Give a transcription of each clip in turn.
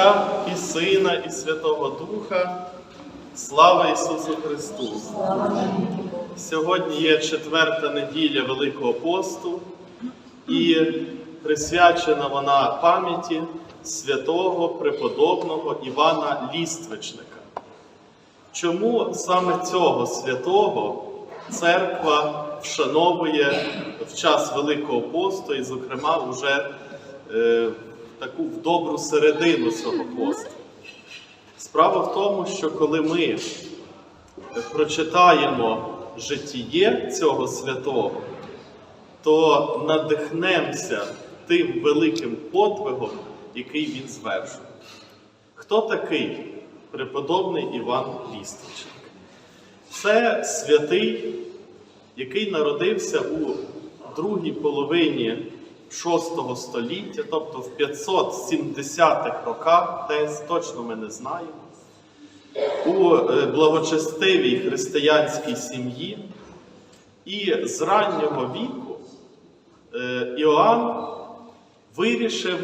Отця і Сина, і Святого Духа. Слава Ісусу Христу! Сьогодні є четверта неділя Великого посту і присвячена вона пам'яті святого преподобного Івана Ліствичника. Чому саме цього святого церква вшановує в час Великого посту і, зокрема, вже е, таку в добру середину цього посту? Справа в тому, що коли ми прочитаємо житіє цього святого, то надихнемося тим великим подвигом, який він звершує. Хто такий преподобний Іван Ліствичник? Це святий, який народився у другій половині VI століття, тобто в 570-х роках, десь точно ми не знаємо, у е, благочестивій християнській сім'ї. І з раннього віку е, Іоанн вирішив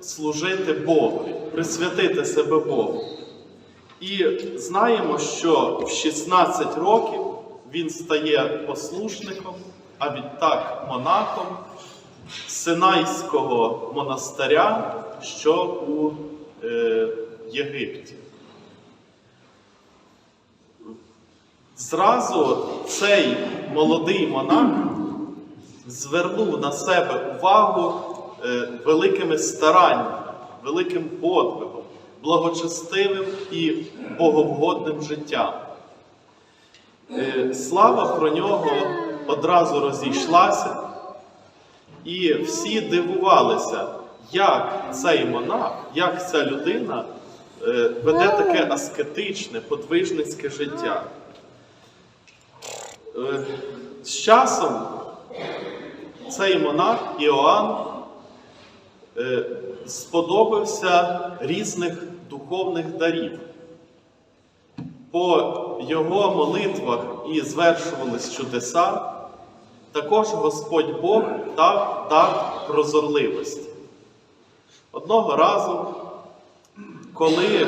служити Богу, присвятити себе Богу. І знаємо, що в 16 років він стає послушником, а відтак монахом Синайського монастиря, що у е, Єгипті. Зразу цей молодий монах звернув на себе увагу е, великими стараннями, великим подвигом, благочестивим і боговгодним життям. Е, Слава про нього одразу розійшлася, і всі дивувалися, як цей монах, як ця людина е, веде таке аскетичне, подвижницьке життя. Е, З часом цей монах Іоанн е, сподобався різних духовних дарів. По його молитвах і звершувались чудеса, також Господь Бог дав дар прозорливості. Одного разу, коли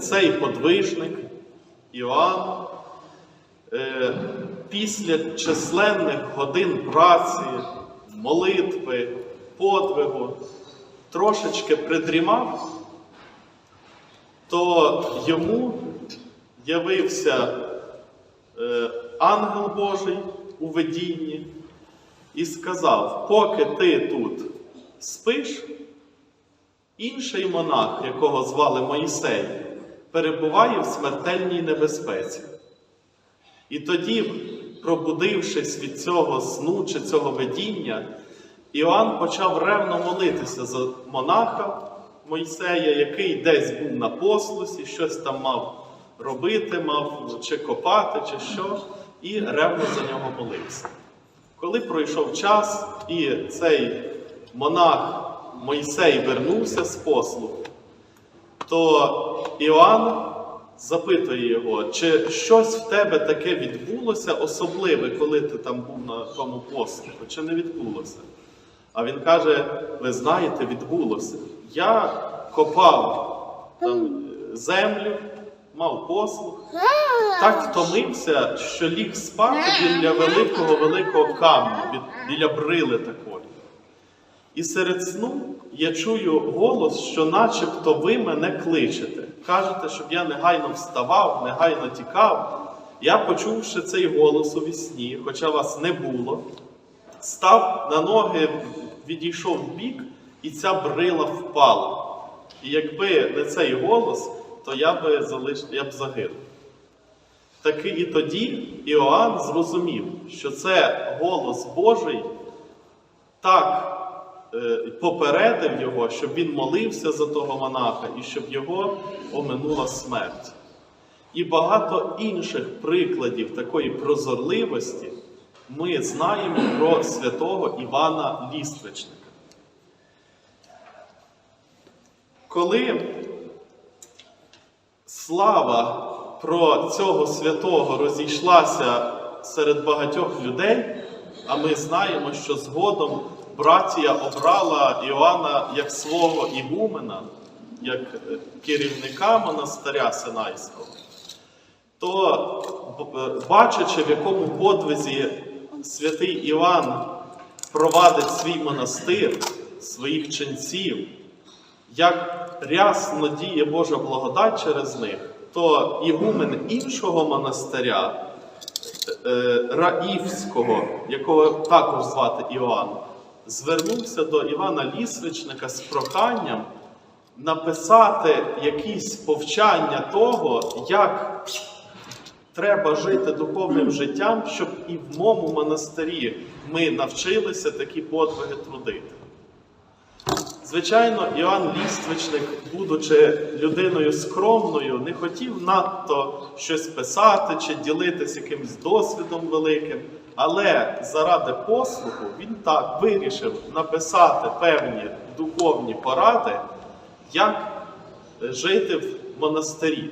цей подвижник Іоанн е, після численних годин праці, молитви, подвигу трошечки придрімав, то йому явився е, ангел Божий у видінні і сказав: поки ти тут спиш, інший монах, якого звали Моїсей, перебуває в смертельній небезпеці. І тоді, пробудившись від цього сну чи цього видіння, Іоанн почав ревно молитися за монаха Мойсея, який десь був на послусі, щось там мав робити, мав чи копати, чи що, і ревно за нього молився. Коли пройшов час, і цей монах Мойсей вернувся з послуху, то Іоанн запитує його, чи щось в тебе таке відбулося особливе, коли ти там був на тому послуху, чи не відбулося? А він каже: ви знаєте, відбулося. Я копав там землю, мав послух, так втомився, що ліг спати біля великого великого камня, біля брили такої. І серед сну я чую голос, що начебто ви мене кличете. Кажете, щоб я негайно вставав, негайно тікав. Я, почувши цей голос у вісні, хоча вас не було, став на ноги, відійшов в бік, і ця брила впала. І якби не цей голос, то я би залиш... я б загинув. Таки і тоді Іоанн зрозумів, що це голос Божий так е, попередив його, щоб він молився за того монаха і щоб його оминула смерть. І багато інших прикладів такої прозорливості ми знаємо про святого Івана Ліствичника. Коли слава про цього святого розійшлася серед багатьох людей, а ми знаємо, що згодом братія обрала Іоанна як свого ігумена, як е, керівника монастиря Синайського, то е, бачачи, в якому подвизі святий Іван провадить свій монастир, своїх ченців, як рясно діє Божа благодать через них, то ігумен іншого монастиря, е, Раївського, якого також звати Іоанн, звернувся до Івана Лісвичника з проханням написати якісь повчання того, як треба жити духовним життям, щоб і в моєму монастирі ми навчилися такі подвиги трудити. Звичайно, Іоанн Ліствичник, будучи людиною скромною, не хотів надто щось писати чи ділитися якимсь досвідом великим, але заради послуху він так вирішив написати певні духовні поради, як жити в монастирі.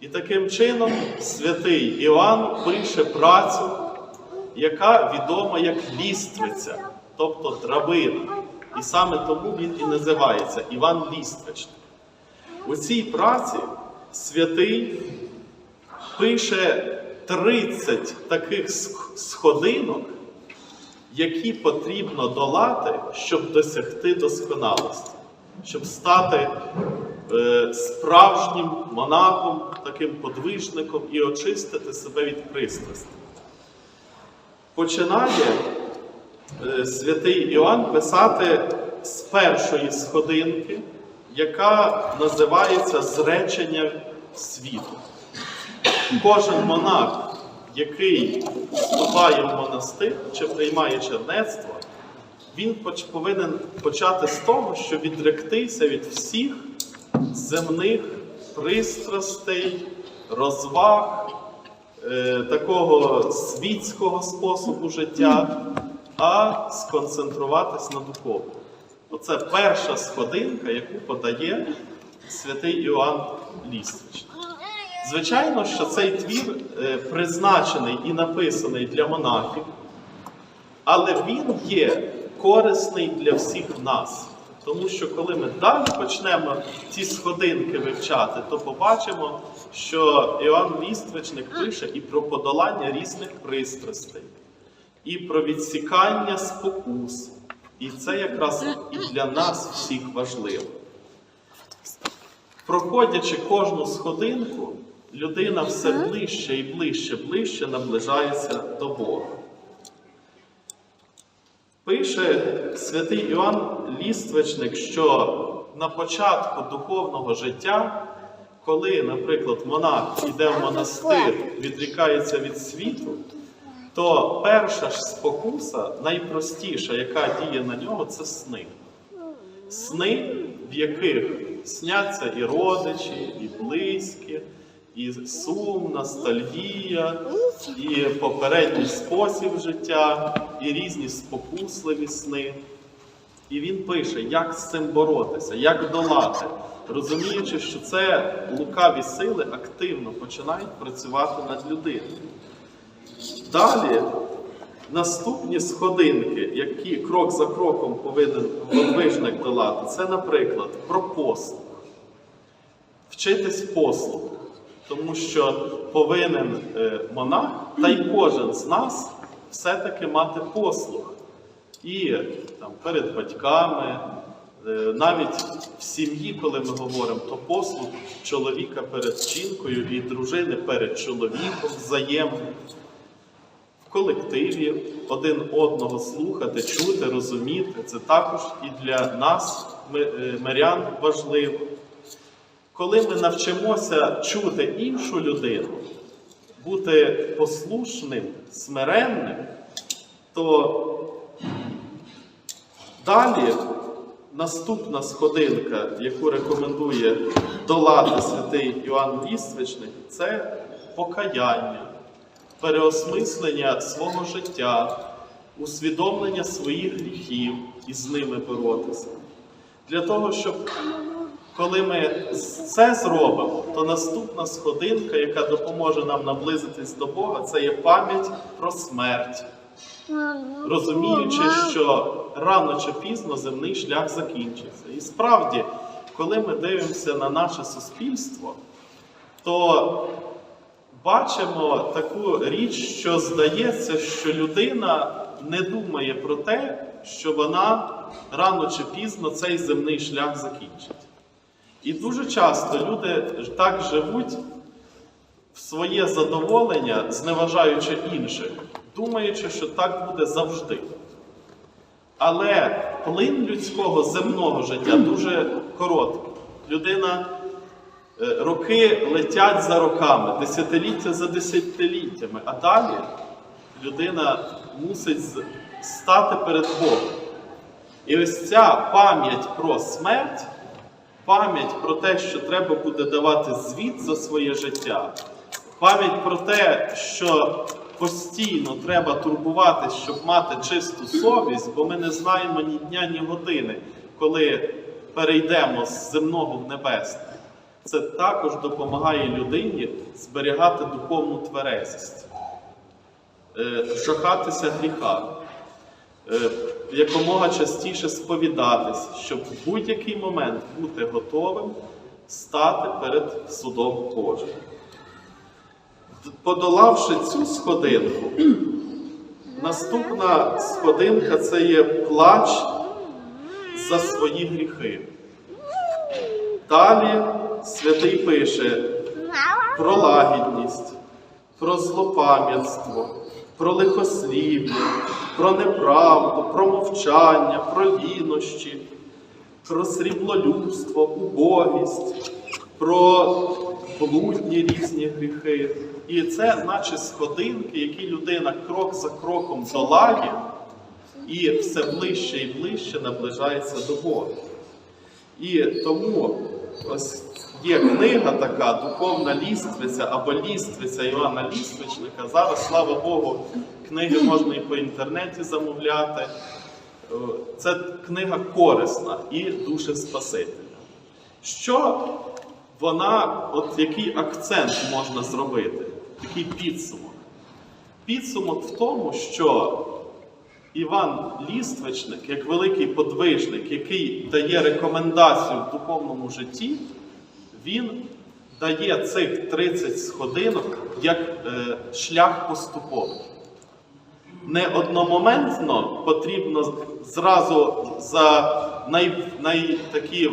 І таким чином святий Іоанн пише працю, яка відома як ліствиця, тобто драбина. І саме тому він і називається Іван Ліствичник. У цій праці святий пише 30 таких сходинок, які потрібно долати, щоб досягти досконалості, щоб стати е, справжнім монахом, таким подвижником і очистити себе від пристрасті. Починає святий Іоанн писати з першої сходинки, яка називається Зречення світу. Кожен монах, який вступає в монастир чи приймає чернецтво, він повинен почати з того, що відректися від всіх земних пристрастей, розваг, е, такого світського способу життя, а сконцентруватись на духовному. Оце перша сходинка, яку подає святий Іоанн Ліствичний. Звичайно, що цей твір е, призначений і написаний для монахів, але він є корисний для всіх нас. Тому що коли ми далі почнемо ці сходинки вивчати, то побачимо, що Іоанн Ліствичник пише і про подолання різних пристрастей, і про відсікання спокус. І це якраз і для нас всіх важливо. Проходячи кожну сходинку, людина все ближче і ближче, ближче наближається до Бога. Пише святий Іоанн Ліствичник, що на початку духовного життя, коли, наприклад, монах іде в монастир, відрікається від світу, то перша ж спокуса, найпростіша, яка діє на нього, це сни. Сни, в яких сняться і родичі, і близькі, і сум, ностальгія, і попередній спосіб життя, і різні спокусливі сни. І він пише, як з цим боротися, як долати, розуміючи, що це лукаві сили активно починають працювати над людиною. Далі наступні сходинки, які крок за кроком повинен подвижник долати, це, наприклад, про послуг. Вчитись послугу. Тому що повинен е, монах, та й кожен з нас все-таки мати послуг. І там, перед батьками, е, навіть в сім'ї, коли ми говоримо, то послуг чоловіка перед жінкою і дружини перед чоловіком взаємний в колективі один одного слухати, чути, розуміти. Це також і для нас, е, мирян, важливо. Коли ми навчимося чути іншу людину, бути послушним, смиренним, то далі наступна сходинка, яку рекомендує долати святий Іоанн Ліствичник, це покаяння переосмислення свого життя, усвідомлення своїх гріхів і з ними боротися. Для того, щоб коли ми це зробимо, то наступна сходинка, яка допоможе нам наблизитись до Бога, це є пам'ять про смерть, розуміючи, що рано чи пізно земний шлях закінчиться. І справді, коли ми дивимося на наше суспільство, то бачимо таку річ, що здається, що людина не думає про те, що вона рано чи пізно цей земний шлях закінчить. І дуже часто люди так живуть в своє задоволення, зневажаючи інших, думаючи, що так буде завжди. Але плин людського земного життя дуже короткий. Людина роки летять за роками, десятиліття за десятиліттями, а далі людина мусить стати перед Богом. І ось ця пам'ять про смерть, пам'ять про те, що треба буде давати звіт за своє життя, пам'ять про те, що постійно треба турбуватись, щоб мати чисту совість, бо ми не знаємо ні дня, ні години, коли перейдемо з земного в небесне. Це також допомагає людині зберігати духовну тверезість, е, жахатися гріха, е, якомога частіше сповідатись, щоб в будь-який момент бути готовим стати перед судом Божим. Подолавши цю сходинку, наступна сходинка це є плач за свої гріхи. Далі святий пише про лагідність, про злопам'ятство, про лихослів'я, про неправду, про мовчання, про лінощі, про сріблолюбство, убогість, про блудні різні гріхи. І це наче сходинки, які людина крок за кроком долає, і все ближче і ближче наближається до Бога. І тому ось є книга така, духовна ліствиця або ліствиця Івана Ліствичника. Зараз, слава Богу, книги можна і по інтернеті замовляти. Е, Це книга корисна і дуже спасительна. Що вона, от який акцент можна зробити, який підсумок? Підсумок в тому, що Іван Ліствичник, як великий подвижник, який дає рекомендацію в духовному житті, він дає цих 30 сходинок як е, шлях поступовий. Не одномоментно потрібно зразу за най, най такі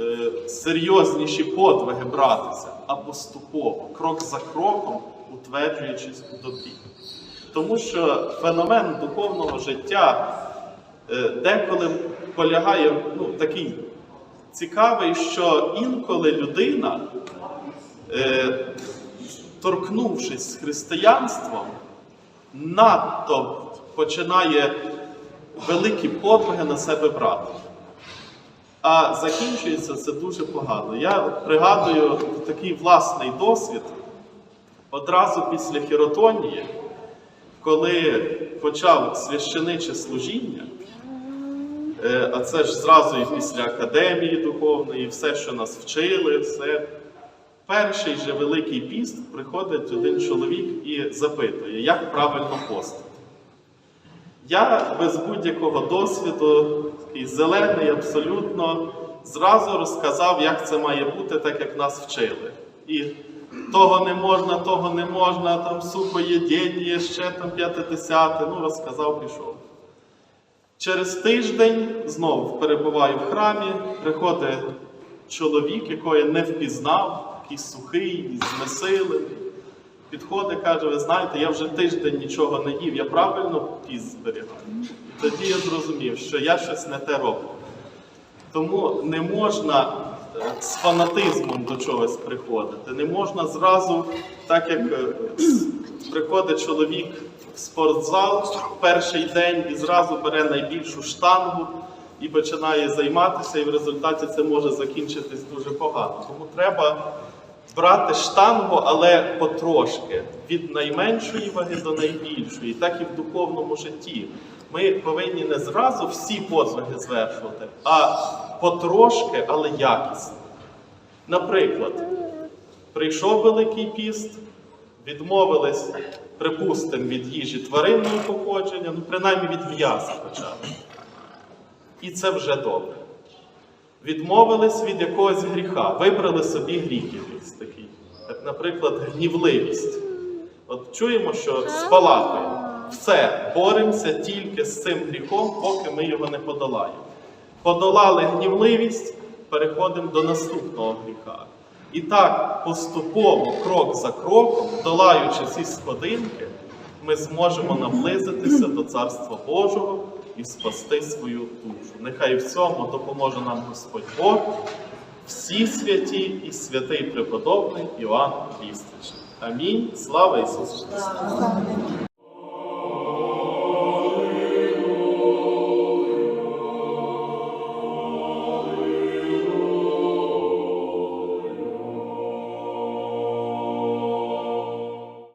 е, серйозніші подвиги братися, а поступово, крок за кроком, утверджуючись у добрі. Тому що феномен духовного життя е, деколи полягає ну, такий цікавий, що інколи людина, е, торкнувшись з християнством, надто починає великі подвиги на себе брати. А закінчується це дуже погано. Я пригадую такий власний досвід одразу після хіротонії, коли почав священиче служіння, а це ж зразу і після академії духовної, все, що нас вчили, все. Перший же Великий піст приходить один чоловік і запитує, як правильно постити. Я без будь-якого досвіду, такий зелений, абсолютно, зразу розказав, як це має бути, так як нас вчили. І того не можна, того не можна, там сухоєдіння, ще там п'ятидесяте, ну розказав, пішов. Через тиждень знову перебуваю в храмі, приходить чоловік, якого я не впізнав, такий сухий, знесилений. Підходить, каже, ви знаєте, я вже тиждень нічого не їв, я правильно піс зберігаю. Тоді я зрозумів, що я щось не те роблю. Тому не можна е, з фанатизмом до чогось приходити. Не можна зразу, так як е, приходить чоловік спортзал перший день і зразу бере найбільшу штангу і починає займатися, і в результаті це може закінчитись дуже погано. Тому треба брати штангу, але потрошки, від найменшої ваги до найбільшої, так і в духовному житті. Ми повинні не зразу всі подвиги звершувати, а потрошки, але якісно. Наприклад, прийшов Великий піст, відмовились, припустимо, від їжі тваринного походження, ну принаймні від м'яса хоча б. І це вже добре. відмовились від якогось гріха, вибрали собі гріх якийсь такий, як, наприклад, гнівливість. От чуємо, що спалахує. Все, боремося тільки з цим гріхом, поки ми його не подолаємо. Подолали гнівливість, переходимо до наступного гріха. І так, поступово, крок за кроком, долаючи ці сходинки, ми зможемо наблизитися до Царства Божого і спасти свою душу. Нехай в цьому допоможе нам Господь Бог, всі святі і святий преподобний Іоанн Крістич. Амінь. Слава Ісусу Христу!